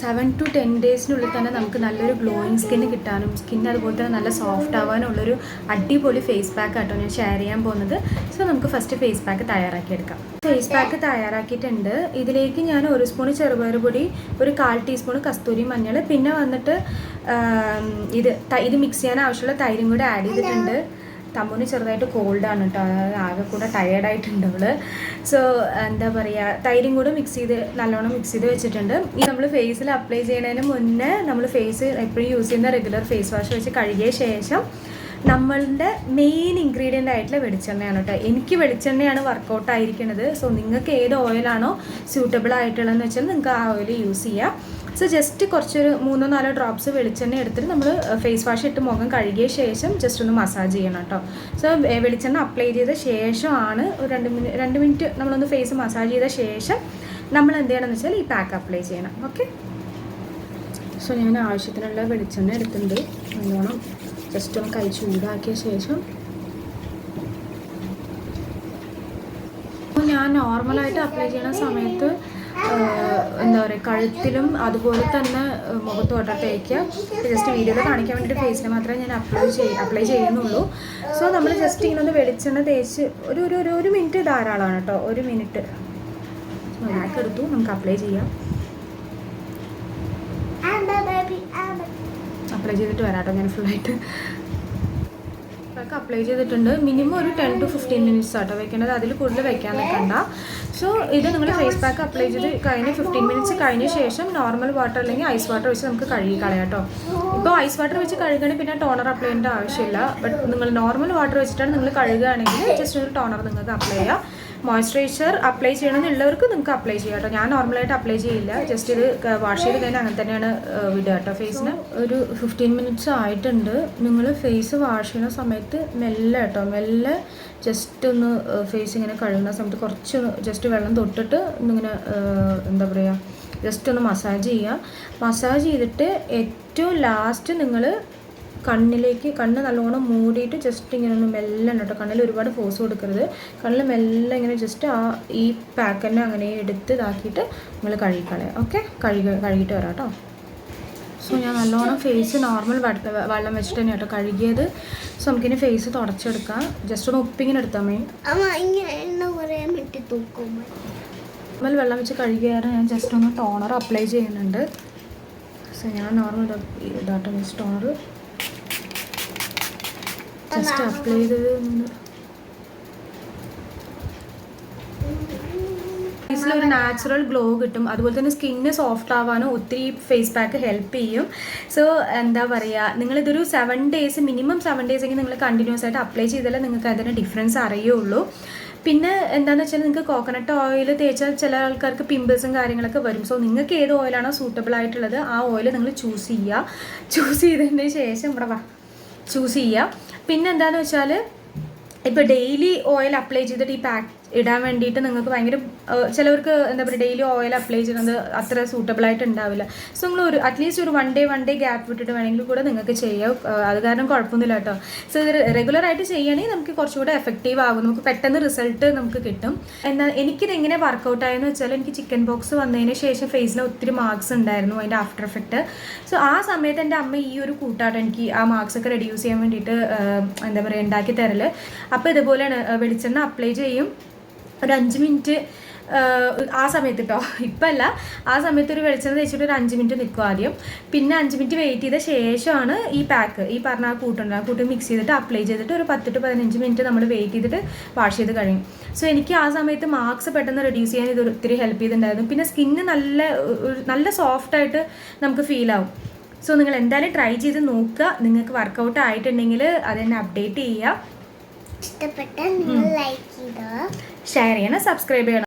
Seven to ten ഡേയ്സിനുള്ളിൽ തന്നെ നമുക്ക് നല്ലൊരു ഗ്ലോയിങ് സ്കിന് കിട്ടാനും സ്കിൻ അതുപോലെ തന്നെ നല്ല സോഫ്റ്റ് ആവാനുള്ളൊരു അടിപൊളി ഫേസ് പാക്ക് ആട്ടോ ഞാൻ ഷെയർ ചെയ്യാൻ പോകുന്നത്. സോ നമുക്ക് ഫസ്റ്റ് ഫേസ് പാക്ക് തയ്യാറാക്കിയെടുക്കാം. ഫേസ് പാക്ക് തയ്യാറാക്കിയിട്ടുണ്ട്. ഇതിലേക്ക് ഞാൻ ഒരു സ്പൂൺ ചെറുപയർ പൊടി ഒരു കാൽ ടീസ്പൂൺ കസ്തൂരി മഞ്ഞൾ പിന്നെ വന്നിട്ട് ഇത് ഇത് മിക്സ് ചെയ്യാൻ ആവശ്യമുള്ള തൈരും കൂടെ ആഡ് ചെയ്തിട്ടുണ്ട്. തമ്മുന് ചെറുതായിട്ട് കോൾഡാണ് കേട്ടോ ആകെ കൂടെ ടയേർഡായിട്ടുണ്ട് അവൾ. സോ എന്താ പറയുക തൈരും കൂടെ മിക്സ് ചെയ്ത് നല്ലോണം മിക്സ് ചെയ്ത് വെച്ചിട്ടുണ്ട്. ഈ നമ്മൾ ഫേസിൽ അപ്ലൈ ചെയ്യുന്നതിന് മുന്നേ നമ്മൾ ഫേസ് എപ്പോഴും യൂസ് ചെയ്യുന്ന റെഗുലർ ഫേസ് വാഷ് വെച്ച് കഴുകിയ ശേഷം നമ്മളുടെ മെയിൻ ഇൻഗ്രീഡിയന്റ് ആയിട്ടുള്ള വെളിച്ചെണ്ണയാണ് കേട്ടോ എനിക്ക് വെളിച്ചെണ്ണയാണ് വർക്കൗട്ട് ആയിരിക്കുന്നത് സോ നിങ്ങൾക്ക് ഏത് ഓയിലാണോ സ്യൂട്ടബിൾ ആയിട്ടുള്ളതെന്ന് വെച്ചാൽ നിങ്ങൾക്ക് ആ ഓയിൽ യൂസ് ചെയ്യാം. സോ ജസ്റ്റ് കുറച്ചൊരു മൂന്നോ നാലോ ഡ്രോപ്സ് വെളിച്ചെണ്ണ എടുത്തിട്ട് നമ്മൾ ഫേസ് വാഷ് ഇട്ട് മുഖം കഴുകിയ ശേഷം ജസ്റ്റ് ഒന്ന് മസാജ് ചെയ്യണം കേട്ടോ. സോ വെളിച്ചെണ്ണ അപ്ലൈ ചെയ്ത ശേഷമാണ് ഒരു രണ്ട് മിനിറ്റ് രണ്ട് മിനിറ്റ് നമ്മളൊന്ന് ഫേസ് മസാജ് ചെയ്ത ശേഷം നമ്മൾ എന്ത് ചെയ്യണമെന്ന് വെച്ചാൽ ഈ പാക്ക് അപ്ലൈ ചെയ്യണം. ഓക്കെ സോ ഞാൻ ആവശ്യത്തിനുള്ള വെളിച്ചെണ്ണ എടുത്തിട്ടുണ്ട്. നല്ലോണം ജസ്റ്റ് ഒന്ന് കൈ ചൂടാക്കിയ ശേഷം. ഞാൻ നോർമലായിട്ട് അപ്ലൈ ചെയ്യുന്ന സമയത്ത് എന്താ പറയുക കഴുത്തിലും അതുപോലെ തന്നെ ആഹ്, മുഖത്തും ഒട്ട തേക്കുക. ജസ്റ്റ് വീഡിയോയിൽ കാണിക്കാൻ വേണ്ടിയിട്ട് ഫേസിന് മാത്രമേ ഞാൻ അപ്ലൈ ചെയ്യ അപ്ലൈ ചെയ്യുന്നുള്ളൂ. സോ നമ്മൾ ജസ്റ്റ് ഇങ്ങനെ ഒന്ന് വെളിച്ചെണ്ണ തേച്ച് ഒരു ഒരു ഒരു മിനിറ്റ് ധാരാളമാണ് കേട്ടോ ഒരു മിനിറ്റ് ബാക്ക് എടുത്തു. നമുക്ക് അപ്ലൈ ചെയ്യാം. അപ്ലൈ ചെയ്തിട്ട് വരാം കേട്ടോ ഞാൻ ഫുള്ളായിട്ട് അപ്ലൈ ചെയ്തിട്ടുണ്ട്. മിനിമം ഒരു ടെൻ ടു ഫിഫ്റ്റീൻ മിനിറ്റ്സ് ആട്ടോ വെക്കേണ്ടത് അതിൽ കൂടുതൽ വെക്കാൻ നിൽക്കണ്ട സോ ഇത് നിങ്ങൾ ഫേസ് പാക്ക് അപ്ലൈ ചെയ്ത് കഴിഞ്ഞ് ഫിഫ്റ്റീൻ മിനിറ്റ്സ് കഴിഞ്ഞ ശേഷം നോർമൽ വാട്ടർ അല്ലെങ്കിൽ ഐസ് വാട്ടർ വെച്ച് നമുക്ക് കഴുകി കളയാം കേട്ടോ ഇപ്പോൾ ഐസ് വാട്ടർ വെച്ച് കഴുകണമെങ്കിൽ പിന്നെ ടോണർ അപ്ലൈ ചെയ്യേണ്ട ആവശ്യമില്ല. ബട്ട് നിങ്ങൾ നോർമൽ വാട്ടർ വെച്ചിട്ടാണ് നിങ്ങൾ കഴുകുകയാണെങ്കിൽ ജസ്റ്റ് ഒരു ടോണർ നിങ്ങൾക്ക് അപ്ലൈ ചെയ്യാം. മോയ്സ്ചറൈസർ അപ്ലൈ ചെയ്യണം ചെയ്യണമെന്നുള്ളവർക്ക് നിങ്ങൾക്ക് അപ്ലൈ ചെയ്യാം കേട്ടോ. ഞാൻ നോർമലായിട്ട് അപ്ലൈ ചെയ്യില്ല. ജസ്റ്റ് ഇത് വാഷ് ചെയ്ത് കഴിഞ്ഞാൽ അങ്ങനെ തന്നെയാണ് വിടുക കേട്ടോ ഫേസിന്. ഒരു ഫിഫ്റ്റീൻ മിനിറ്റ്സ് ആയിട്ടുണ്ട്. നിങ്ങൾ ഫേസ് വാഷ് ചെയ്യുന്ന സമയത്ത് മെല്ലെ കേട്ടോ മെല്ലെ ജസ്റ്റ് ഒന്ന് ഫേസ് ഇങ്ങനെ കഴുകുന്ന സമയത്ത് കുറച്ച് ജസ്റ്റ് വെള്ളം തൊട്ടിട്ട് ഇങ്ങനെ എന്താ പറയുക ജസ്റ്റ് ഒന്ന് മസാജ് ചെയ്യുക. മസാജ് ചെയ്തിട്ട് ഏറ്റവും ലാസ്റ്റ് നിങ്ങൾ കണ്ണിലേക്ക് കണ്ണ് നല്ലോണം മൂടിയിട്ട് ജസ്റ്റ് ഇങ്ങനെ ഒന്ന് മെല്ലെ കേട്ടോ കണ്ണിൽ ഒരുപാട് ഫോഴ്സ് കൊടുക്കരുത്. കണ്ണിൽ മെല്ലെ ഇങ്ങനെ ജസ്റ്റ് ആ ഈ പാക്ക് തന്നെ അങ്ങനെ എടുത്ത് ഇതാക്കിയിട്ട് നിങ്ങൾ കഴുകിക്കളയാം. ഓക്കെ കഴുകി കഴുകിയിട്ട് വരാം കേട്ടോ സോ ഞാൻ നല്ലോണം ഫേസ് നോർമൽ വെള്ളം വെച്ചിട്ട് തന്നെ കേട്ടോ കഴുകിയത്. സോ നമുക്കിനി ഫേസ് തുടച്ചെടുക്കാം. ജസ്റ്റ് ഒന്ന് ഉപ്പിങ്ങനെ എടുത്താൽ മതി. നോർമൽ വെള്ളം വെച്ച് കഴുകിയാൽ ഞാൻ ജസ്റ്റ് ഒന്ന് ടോണർ അപ്ലൈ ചെയ്യുന്നുണ്ട്. സോ ഞാൻ നോർമൽ ഇതാട്ടോ മീൻസ് ടോണർ ജസ്റ്റ് അപ്ലൈ ചെയ്തത് ഒരു നാച്ചുറൽ ഗ്ലോ കിട്ടും. അതുപോലെ തന്നെ സ്കിന്ന് സോഫ്റ്റ് ആവാനും ഒത്തിരി ഫേസ് പാക്ക് ഹെൽപ്പ് ചെയ്യും. സോ എന്താ പറയുക നിങ്ങളിതൊരു seven days minimum seven days എങ്കിൽ നിങ്ങൾ കണ്ടിന്യൂസ് ആയിട്ട് അപ്ലൈ ചെയ്താലേ നിങ്ങൾക്ക് അതിന്റെ ഡിഫറൻസ് അറിയുള്ളൂ. പിന്നെ എന്താണെന്ന് വെച്ചാൽ നിങ്ങൾക്ക് കോക്കനട്ട് ഓയിൽ തേച്ചാൽ ചില ആൾക്കാർക്ക് പിമ്പിൾസും കാര്യങ്ങളൊക്കെ വരും. സോ നിങ്ങൾക്ക് ഏത് ഓയിലാണോ സൂട്ടബിൾ ആയിട്ടുള്ളത് ആ ഓയിൽ നിങ്ങൾ ചൂസ് ചെയ്യുക ചൂസ് ചെയ്തതിന് ശേഷം ഇവിടെ ചൂസ് ചെയ്യുക പിന്നെ എന്താണെന്ന് വെച്ചാൽ ഇപ്പോൾ ഡെയിലി ഓയിൽ അപ്ലൈ ചെയ്തിട്ട് ഈ പാക്ക് ഇടാൻ വേണ്ടിയിട്ട് നിങ്ങൾക്ക് ഭയങ്കര ചിലവർക്ക് എന്താ പറയുക ഡെയിലി ഓയിൽ അപ്ലൈ ചെയ്യുന്നത് അത്ര സൂട്ടബിൾ ആയിട്ട് ഉണ്ടാവില്ല. സോ നിങ്ങൾ ഒരു അറ്റ്ലീസ്റ്റ് ഒരു one day one day gap വിട്ടിട്ട് വേണമെങ്കിൽ കൂടെ നിങ്ങൾക്ക് ചെയ്യാം. അത് കാരണം കുഴപ്പമൊന്നുമില്ല കേട്ടോ. സോ ഇത് റെഗുലർ ആയിട്ട് ചെയ്യുകയാണെങ്കിൽ നമുക്ക് കുറച്ചുകൂടെ എഫക്റ്റീവ് ആകും. നമുക്ക് പെട്ടെന്ന് റിസൾട്ട് നമുക്ക് കിട്ടും. എന്നാൽ എനിക്കിത് എങ്ങനെ വർക്കൗട്ട് ആയെന്ന് വെച്ചാൽ എനിക്ക് ചിക്കൻ ബോക്സ് വന്നതിന് ശേഷം ഫേസിൽ ഒത്തിരി മാർക്സ് ഉണ്ടായിരുന്നു അതിന്റെ ആഫ്റ്റർ എഫക്റ്റ് സോ ആ സമയത്ത് എന്റെ അമ്മ ഈ ഒരു കൂട്ടാട്ടം എനിക്ക് ആ മാർക്സ് ഒക്കെ റെഡ്യൂസ് ചെയ്യാൻ വേണ്ടിയിട്ട് എന്താ പറയുക ഉണ്ടാക്കി തരൽ. അപ്പോൾ ഇതുപോലെയാണ് വെളിച്ചെണ്ണ അപ്ലൈ ചെയ്യും. ഒരു അഞ്ച് മിനിറ്റ് ആ സമയത്ത് കേട്ടോ ഇപ്പം അല്ല ആ സമയത്ത് ഒരു വെളിച്ചെണ്ണ തേച്ചിട്ട് ഒരു അഞ്ച് മിനിറ്റ് നിൽക്കും ആദ്യം. പിന്നെ അഞ്ച് മിനിറ്റ് വെയിറ്റ് ചെയ്ത ശേഷമാണ് ഈ പാക്ക് ഈ പറഞ്ഞ ആ കൂട്ടുണ്ട് ആ കൂട്ട് മിക്സ് ചെയ്തിട്ട് അപ്ലൈ ചെയ്തിട്ട് ഒരു പത്ത് ടു പതിനഞ്ച് മിനിറ്റ് നമ്മൾ വെയിറ്റ് ചെയ്തിട്ട് വാഷ് ചെയ്ത് കഴിയും. സോ എനിക്ക് ആ സമയത്ത് മാർക്സ് പെട്ടെന്ന് റെഡ്യൂസ് ചെയ്യാൻ ഇത് ഒത്തിരി ഹെൽപ്പ് ചെയ്തിട്ടുണ്ടായിരുന്നു. പിന്നെ സ്കിന്ന് നല്ല നല്ല സോഫ്റ്റ് ആയിട്ട് നമുക്ക് ഫീൽ ആവും. സോ നിങ്ങൾ എന്തായാലും ട്രൈ ചെയ്ത് നോക്കുക. നിങ്ങൾക്ക് വർക്കൗട്ട് ആയിട്ടുണ്ടെങ്കിൽ അതെന്നെ അപ്ഡേറ്റ് ചെയ്യുക. ഇഷ്ടപ്പെട്ട ഷെയർ ചെയ്യണം സബ്സ്ക്രൈബ് ചെയ്യണം.